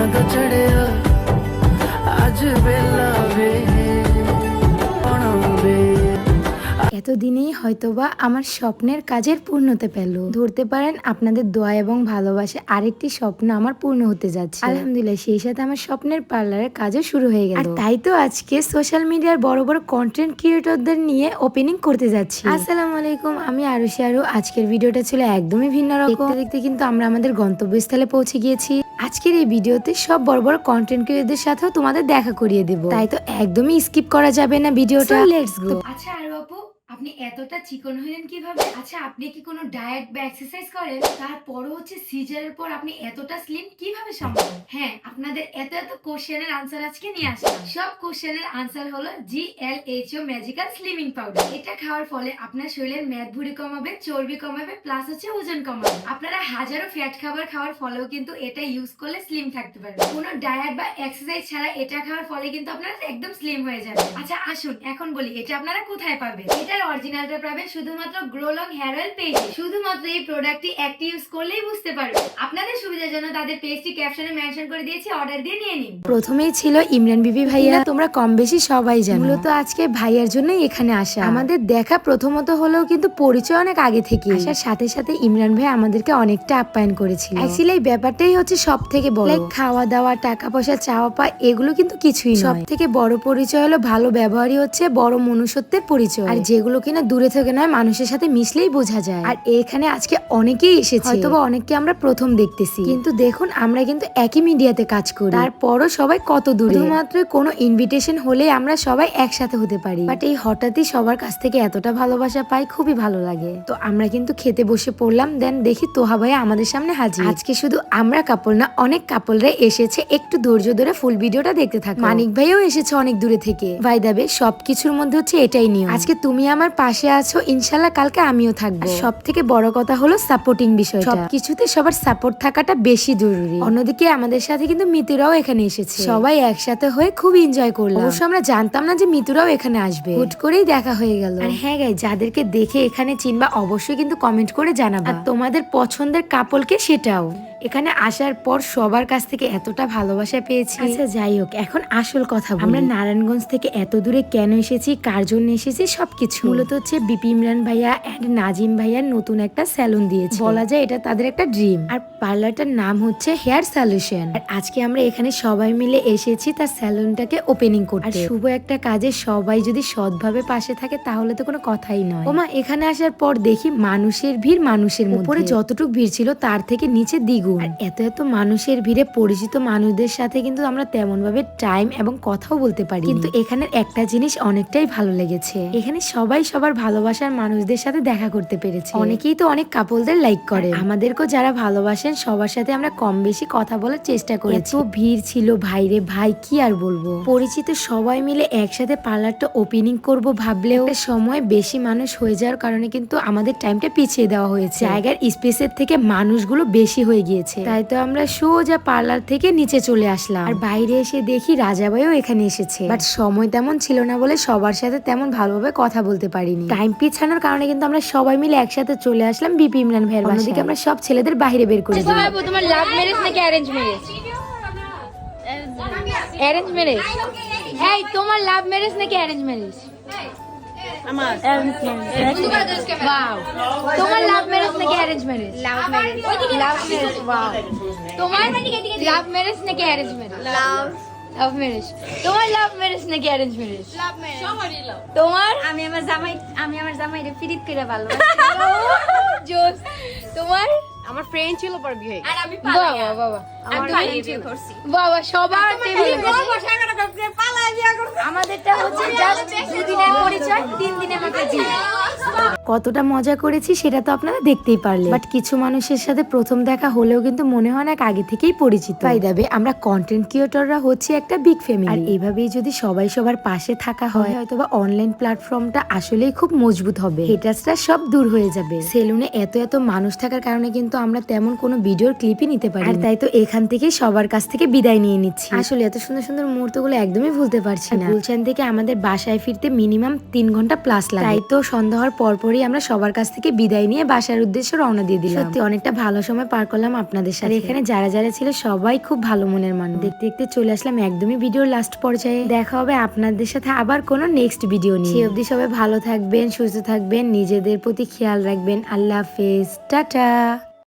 ਜਗ ਚੜਿਆ ਅੱਜ ਵੇਲਾ ਵੇ ਆਉਣਾ ਵੇ এতদিনেই হয়তোবা আমার স্বপ্নের কাজের পূর্ণতা পেল ধরতে পারেন আপনাদের দোয়া এবং ভালোবাসা আরেকটি স্বপ্ন আমার পূর্ণ হতে যাচ্ছে আলহামদুলিল্লাহ সেই সাথে আমার স্বপ্নের পার্লারের কাজও শুরু হয়ে গেল আর তাই তো আজকে সোশ্যাল মিডিয়ার বড় বড় কন্টেন্ট ক্রিয়েটরদের নিয়ে ওপেনিং করতে যাচ্ছি আসসালামু আলাইকুম আমি আরুষি আরু আজকের ভিডিওটা ছিল একদমই ভিন্ন রকম দেখতে দেখতে কিন্তু আমরা আমাদের গন্তব্যস্থলে পৌঁছে গিয়েছি আজকের এই ভিডিওতে সব বড় বড় কন্টেন্ট ক্রিয়েটরদের সাথেও তোমাদের দেখা করিয়ে দেবো। তাই তো একদমই স্কিপ করা যাবে না ভিডিওটা। লেটস গো আচ্ছা আর আপু আপনি এতটা চিকন হলেন কীভাবে? আচ্ছা আপনি কি কোনো ডায়েট বা এক্সারসাইজ করেন? তারপরও হচ্ছে সিজারের পর আপনি এতটা স্লিম কীভাবে সম্ভব? হ্যাঁ আপনাদের এত এত কোশ্চেনের আনসার আজকে নিয়ে আসলাম। সব কোশ্চেনের আনসার হলো G L magical slimming powder এটা খাওয়ার ফলে আপনার শরীরের মেদ ভুঁড়ি কমাবে, চর্বি কমাবে প্লাস হচ্ছে ওজন কমাবে। আপনারা হাজারো ফ্যাট খাবার খাওয়ার ফলেও কিন্তু এটা ইউজ করলে স্লিম থাকতে পারবেন। কোনো ডায়েট বা এক্সারসাইজ ছাড়া এটা খাওয়ার ফলে কিন্তু আপনারা একদম স্লিম হয়ে যাবে। আচ্ছা আসুন, এখন বলি, এটা আপনারা কোথায় পাবেন? এটার অরিজিনালটা পাবেন শুধুমাত্র গ্রোলং হেয়ার অয়েল পেজে শুধুমাত্র এই প্রোডাক্টটি একটি ইউজ করলেই বুঝতে পারবেন। আপনাদের সুবিধার জন্য তাদের পেজটি ক্যাপশনে মেনশন করে দিয়েছি অর্ডার দিয়ে নিয়ে নিন। প্রথমেই ছিল ইমরান বিবি ভাইয়া। তোমরা কম বেশি সবাই জানো। মূলত আজকে ভাইয়ার জন্যই এখানে আসা। আমাদের দেখা প্রথমত হলেও কিন্তু পরিচয় অনেক আগে থেকে আসার সাথে সাথে ইমরান ভাই আমাদেরকে অনেকটা আপ্যায়ন করেছিল। অ্যাকচুয়ালি এই ব্যাপারটাই হচ্ছে সব থেকে বড়। খাওয়া দাওয়া টাকা পয়সা চাওয়া পাওয়া এগুলো কিন্তু কিছুই সব থেকে বড় পরিচয় হলো ভালো ব্যবহারই হচ্ছে বড় মনুষ্যত্বের পরিচয়। আর যেগুলো কিনা দূরে থেকে নয় মানুষের সাথে মিশলেই বোঝা যায়। আর এখানে আজকে অনেকেই এসেছে। হয়তোবা অনেককে আমরা প্রথম দেখতেছি। কিন্তু দেখুন আমরা কিন্তু একই মিডিয়াতে কাজ করি। তারপরও সবাই কত দূরে। শুধুমাত্র কোনো ইনভিটেশন হলে আমরা সবাই একসাথে হতে পারি। বাট এই হঠাৎই সবার কাছ থেকে এতটা ভালোবাসা পাই খুবই ভালো লাগে। তো আমরা কিন্তু খেতে বসে পড়লাম দেন দেখি তোহা ভাই আমাদের সামনে হাজির। আজকে শুধু আমরা কাপড় না অনেক কাপড়রা এসেছে। একটু ধৈর্য ধরে ফুল ভিডিওটা দেখতে থাকো। মানিক ভাইও এসেছে অনেক দূরে থেকে। ভাই দাবে সবকিছুর মধ্যে হচ্ছে এটাই নিয়ম। আজকে তুমি আমার পাশে আছো ইনশাল্লাহ কালকে আমিও থাকব। সব থেকে বড় কথা হলো সাপোর্টিং বিষয় সব কিছুতে সবার সাপোর্ট থাকাটা বেশি জরুরি। অন্যদিকে আমাদের সাথে কিন্তু মিতুরাও এখানে এসেছে। সবাই একসাথে হয়ে খুব এনজয় করলাম। অবশ্য আমরা জানতাম না যে মিতুরাও এখানে আসবে। হুট করেই দেখা হয়ে গেল। আর হ্যাঁ গাই যাদেরকে দেখে এখানে চিনবা অবশ্যই কিন্তু কমেন্ট করে জানাবা। আর তোমাদের পছন্দের কাপলকে সেটাও। এখানে আসার পর সবার কাছ থেকে এতটা ভালোবাসা পেয়েছি। আচ্ছা যাই হোক এখন আসল কথা আমরা নারায়ণগঞ্জ থেকে এত দূরে কেন এসেছি কার জন্য এসেছি সবকিছু। মূলত হচ্ছে বিপি ইমরান ভাইয়া এন্ড নাজিম ভাইয়া নতুন একটা স্যালুন দিয়েছে। বলা যায় এটা তাদের একটা ড্রিম আর পার্লারটার নাম হচ্ছে হেয়ার সলিউশন আর আজকে আমরা এখানে সবাই মিলে এসেছি তার স্যালুনটাকে ওপেনিং করতে। আর শুভ একটা কাজে সবাই যদি সৎভাবে পাশে থাকে তাহলে তো কোনো কথাই নয়। ওমা এখানে আসার পর দেখি মানুষের ভিড় মানুষের মধ্যে। উপরে যতটুকু ভিড় ছিল তার থেকে নিচে দ্বিগুণ। আর এত এত মানুষের ভিড়ে পরিচিত মানুষদের সাথে কিন্তু আমরা তেমন ভাবে টাইম এবং কথাও বলতে পারি কিন্তু এখানের একটা জিনিস অনেকটাই ভালো লেগেছে। এখানে সবাই সবার ভালোবাসার মানুষদের সাথে দেখা করতে পেরেছে। অনেকেই তো অনেক কাপলদের লাইক করে। আমাদেরকেও যারা ভালোবাসেন সবার সাথে আমরা কম বেশি কথা বলার চেষ্টা করেছি। ভিড় ছিল ভাইরে ভাই কি আর বলব? পরিচিত সবাই মিলে একসাথে পার্লারটা ওপেনিং করব ভাবলেও সময় বেশি মানুষ হয়ে যাওয়ার কারণে কিন্তু আমাদের টাইমটা পিছিয়ে দেওয়া হয়েছে। জায়গার স্পেসের থেকে মানুষগুলো বেশি হয়ে গিয়েছে। তাই তো আমরা সোজা পার্লার থেকে নিচে চলে আসলাম। আর বাইরে এসে দেখি রাজাবাইও এখানে এসেছে। বাট সময় তেমন ছিল না বলে সবার সাথে তেমন ভালোভাবে কথা বলতে পারিনি। টাইম পিছানোর কারণে কিন্তু আমরা সবাই মিলে একসাথে চলে আসলাম বিপি ইমরান ভাইয়ের বাসায়। আমরা সব ছেলেদের বাইরে বের করে দিলাম। তোমার লাভ ম্যারেজ নাকি অ্যারেঞ্জ ম্যারেজ অ্যারেঞ্জ ম্যারেজ এই তোমার লাভ ম্যারেজ নাকি অ্যারেঞ্জ ম্যারেজ আমার ওয়াও তোমার লাভ ম্যারেজ নাকি arrange marriage love marriage love marriage wow তোমার লাভ ম্যারেজ নাকি arrange marriage love love marriage তোমার লাভ ম্যারেজ নাকি অ্যারেঞ্জ ম্যারেজ লাভ ম্যারেজ তোমার আমি আমার জামাই আমি আমার জামাইরে ফিরিত করে ভালো জোস তোমার আমার ফ্রেন্ড ছিল পর বিয়ে হয়ে আর আমি বাবা বাবা। আমার তুমি? ভাই বাবা সবার টেবিলে আমাদেরটা হচ্ছে জাস্ট দুদিনের পরিচয় তিন দিনের মধ্যে কতটা মজা করেছি সেটা তো আপনারা দেখতেই পারলেন। বাট কিছু মানুষের সাথে প্রথম দেখা হলেও কিন্তু মনে হয় না আগে থেকেই পরিচিত। তাই দেবে আমরা কন্টেন্ট ক্রিয়েটররা হচ্ছে একটা বিগ ফ্যামিলি আর এভাবেই যদি সবাই সবার পাশে থাকা হয় হয়তো বা অনলাইন প্ল্যাটফর্মটা আসলেই খুব মজবুত হবে। হেটার্সরা সব দূর হয়ে যাবে। সেলুনে এত এত মানুষ থাকার কারণে কিন্তু আমরা তেমন কোনো ভিডিওর ক্লিপই নিতে পারি আর তাই তো এখান থেকে সবার কাছ থেকে বিদায় নিয়ে নিচ্ছি। আসলে এত সুন্দর সুন্দর মুহূর্তগুলো একদমই ভুলতে পারছি না। গুলশান থেকে আমাদের বাসায় ফিরতে মিনিমাম তিন ঘণ্টা প্লাস লাগে। তাই তো সন্ধ্যা হওয়ার পরপরই তারপরেই আমরা সবার কাছ থেকে বিদায় নিয়ে বাসার উদ্দেশ্যে রওনা দিয়ে দিলাম। সত্যি অনেকটা ভালো সময় পার করলাম আপনাদের সাথে। এখানে যারা যারা ছিল সবাই খুব ভালো মনের মানুষ। দেখতে দেখতে চলে আসলাম একদমই ভিডিওর লাস্ট পর্যায়ে। দেখা হবে আপনাদের সাথে আবার কোনো নেক্সট ভিডিও নিয়ে। সে অবধি সবাই ভালো থাকবেন সুস্থ থাকবেন নিজেদের প্রতি খেয়াল রাখবেন। আল্লাহ হাফেজ। টাটা।